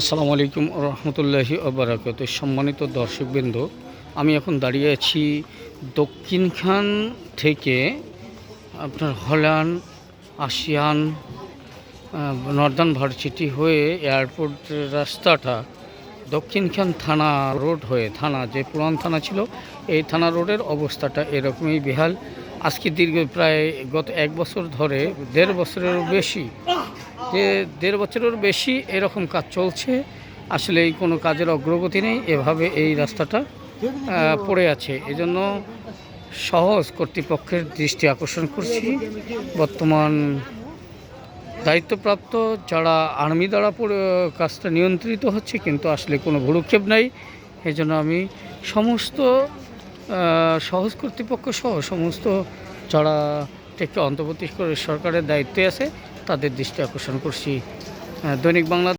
আসসালামু আলাইকুম রহমতুল্লাহি আবরাকাত সম্মানিত দর্শকবৃন্দ, আমি এখন দাঁড়িয়ে আছি দক্ষিণখান থেকে আপনার হল্যান্ড আসিয়ান নর্দার্ন ভার্সিটি হয়ে এয়ারপোর্ট রাস্তাটা দক্ষিণখান থানা রোড হয়ে, থানা যে পুরান থানা ছিল, এই থানা রোডের অবস্থাটা এরকমই বেহাল। আজকে দীর্ঘ প্রায় গত এক বছর ধরে, দেড় বছরেরও বেশি, যে দেড় বছরের বেশি এরকম কাজ চলছে। আসলে এই কোনো কাজের অগ্রগতি নেই, এভাবে এই রাস্তাটা পড়ে আছে। এজন্য সহজ কর্তৃপক্ষের দৃষ্টি আকর্ষণ করছি। বর্তমান দায়িত্বপ্রাপ্ত যারা আর্মি দ্বারা কাজটা নিয়ন্ত্রিত হচ্ছে, কিন্তু আসলে কোনো ভুরুক্ষেপ নাই। এজন্য আমি সমস্ত সহজ কর্তৃপক্ষ সহ সমস্ত যারা থেকে অন্তর্বর্তী করে সরকারের দায়িত্বে আছে, তাদের দৃষ্টি আকর্ষণ করছি। দৈনিক বাংলা